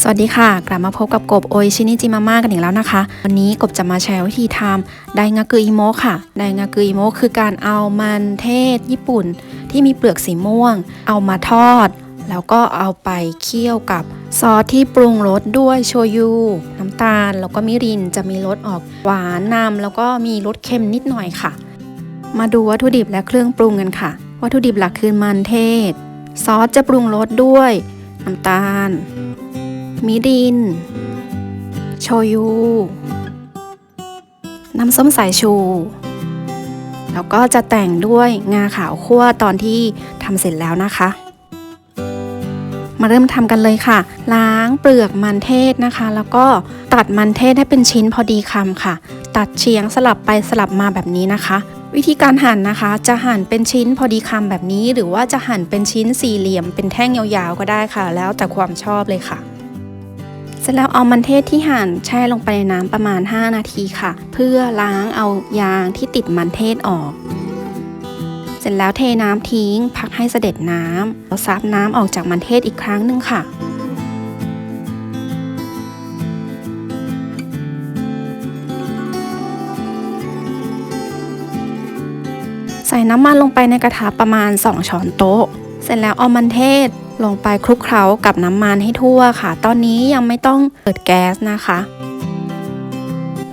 สวัสดีค่ะ กลับมาพบกับกบโอยชินิจิมาม่ากันอีกแล้วนะคะ วันนี้กบจะมาแชร์วิธีทำไดงากุอิโมะค่ะ ไดงากุอิโมะคือการเอามันเทศญี่ปุ่น ที่มีเปลือกสีม่วง เอามาทอด แล้วก็เอาไปเคี่ยวกับซอสที่ปรุงรสด้วยโชยุ น้ำตาล แล้วก็มิรินจะมีรสออกหวานนำแล้วก็มีรสเค็มนิดหน่อยค่ะ มาดูวัตถุดิบและเครื่องปรุงกันค่ะ วัตถุดิบหลักคือมันเทศ ซอสจะปรุงรสด้วยน้ำตาล มิริน โชยุ น้ำส้มสายชู แล้วก็จะแต่งด้วยงาขาวคั่วตอนที่ทำเสร็จแล้วนะคะ มาเริ่มทำกันเลยค่ะ ล้างเปลือกมันเทศนะคะ แล้วก็ตัดมันเทศให้เป็นชิ้นพอดีคำค่ะ ตัดเฉียงสลับไปสลับมาแบบนี้นะคะวิธีการหั่นนะคะ จะหั่นเป็นชิ้นพอดีคำแบบนี้ หรือว่าจะหั่นเป็นชิ้นสี่เหลี่ยมเป็นแท่งยาวๆก็ได้ค่ะ แล้วแต่ความชอบเลยค่ะ เสร็จแล้วเอามันเทศที่หั่นแช่ลงไปในน้ำประมาณ 5 นาทีค่ะ เพื่อล้างเอายางที่ติดมันเทศออก เสร็จแล้วเทน้ำทิ้ง พักให้เสด็จน้ำแล้วซับน้ำออกจากมันเทศอีกครั้งหนึ่งค่ะใส่น้ำมันลงไปในกระทะประมาณ 2 ช้อนโต๊ะ เสร็จแล้วเอามันเทศ ลงไปคลุกเคล้ากับน้ำมันให้ทั่วค่ะ ตอนนี้ยังไม่ต้องเปิดแก๊สนะคะ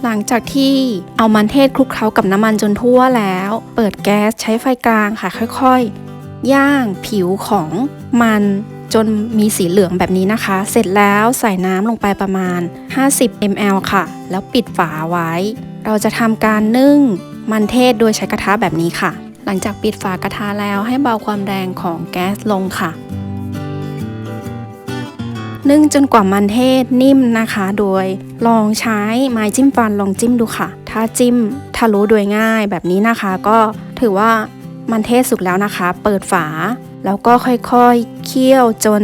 หลังจากที่เอามันเทศคลุกเคล้ากับน้ำมันจนทั่วแล้ว เปิดแก๊สใช้ไฟกลางค่ะ ค่อยๆ ย่างผิวของมันจนมีสีเหลืองแบบนี้นะคะ เสร็จแล้วใส่น้ำลงไปประมาณ 50 ml ค่ะ แล้วปิดฝาไว้ เราจะทำการนึ่งมันเทศโดยใช้กระทะแบบนี้ค่ะ หลังจากปิดฝากระทะแล้วให้เบาความแรงของแก๊สลงค่ะ นึ่งจนกว่ามันเทศนิ่มนะคะ โดยลองใช้ไม้จิ้มฟันลองจิ้มดูค่ะ ถ้าจิ้มทะลุโดยง่ายแบบนี้นะคะ ก็ถือว่ามันเทศสุกแล้วนะคะ เปิดฝา แล้วก็ค่อยๆเคี่ยวจน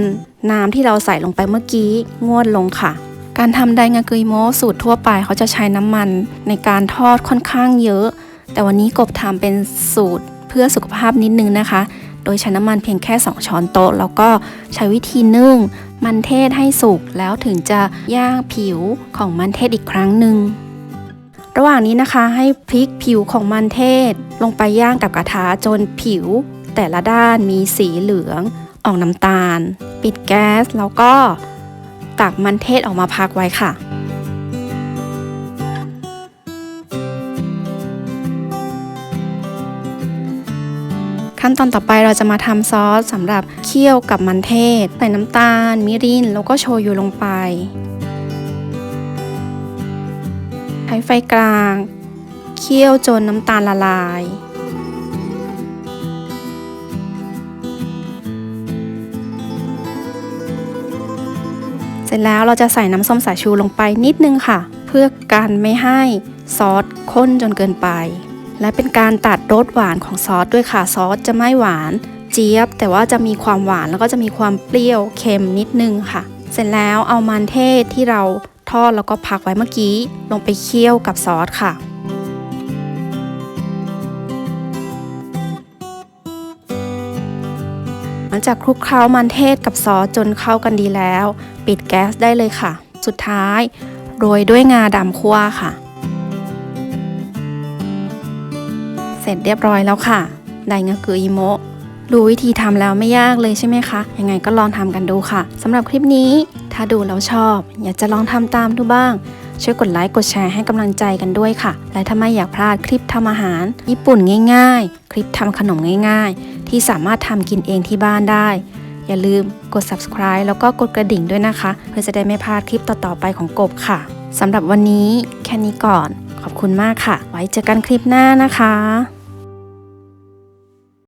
น้ำที่เราใส่ลงไปเมื่อกี้งวดลงค่ะ การทำไดงากุยโมสูตรทั่วไปเขาจะใช้น้ำมันในการทอดค่อนข้างเยอะ แต่วันนี้กบทำเป็นสูตรเพื่อสุขภาพนิดนึงนะคะ โดยใช้น้ำมันเพียงแค่ 2 ช้อนโต๊ะ แล้วก็ใช้วิธีนึ่ง มันเทศให้สุกแล้วถึงจะย่างผิวของมันเทศอีกครั้งหนึ่งระหว่างนี้นะคะให้พลิกผิวของมันเทศ ลงไปย่างกับกระทะจนผิว แต่ละด้านมีสีเหลืองออกน้ำตาล ปิดแก๊สแล้วก็ตักมันเทศออกมาพักไว้ค่ะ ขั้นตอนต่อไปเราจะมาทำซอสสำหรับเคี่ยวกับมันเทศ ใส่น้ำตาล มิรินแล้วก็โชยุลงไป ใช้ไฟกลาง เคี่ยวจนน้ำตาลละลายเสร็จแล้วเราจะใส่น้ำส้มสายชูลงไปนิดนึงค่ะ เพื่อกันไม่ให้ซอสข้นจนเกินไป และเป็นการตัดรสหวานของซอสด้วยค่ะซอสจะไม่หวานเจี๊ยบ แต่ว่าจะมีความหวานแล้วก็จะมีความเปรี้ยวเค็มนิดนึงค่ะ เสร็จแล้วเอามันเทศที่เราทอดแล้วก็พักไว้เมื่อกี้ ลงไปเคี่ยวกับซอสค่ะหลังจากคลุกเคล้ามันเทศกับซอสจนเข้ากันดีแล้ว ปิดแก๊สได้เลยค่ะ สุดท้ายโรยด้วยงาดำคั่วค่ะ ร็จเรียบร้อยแล้วค่ะไดงากุอิโมะรู้วิธีทำแล้วไม่ยากเลยใช่ไหมคะ ยังไงก็ลองทำกันดูค่ะสำหรับคลิปนี้ ถ้าดูแล้วชอบ อยากจะลองทำตามดูบ้าง ช่วยกดไลค์กดแชร์ให้กำลังใจกันด้วยค่ะ และถ้าไม่อยากพลาดคลิปทำอาหาร ญี่ปุ่นง่าย ๆ คลิปทำขนมง่าย ๆ ที่สามารถทำกินเองที่บ้านได้ อย่าลืมกด subscribe แล้วก็กดกระดิ่งด้วยนะคะ เพื่อจะได้ไม่พลาดคลิปต่อๆไปของกบค่ะสำหรับวันนี้แค่นี้ก่อน ขอบคุณมากค่ะ ไว้เจอกันคลิปหน้านะคะ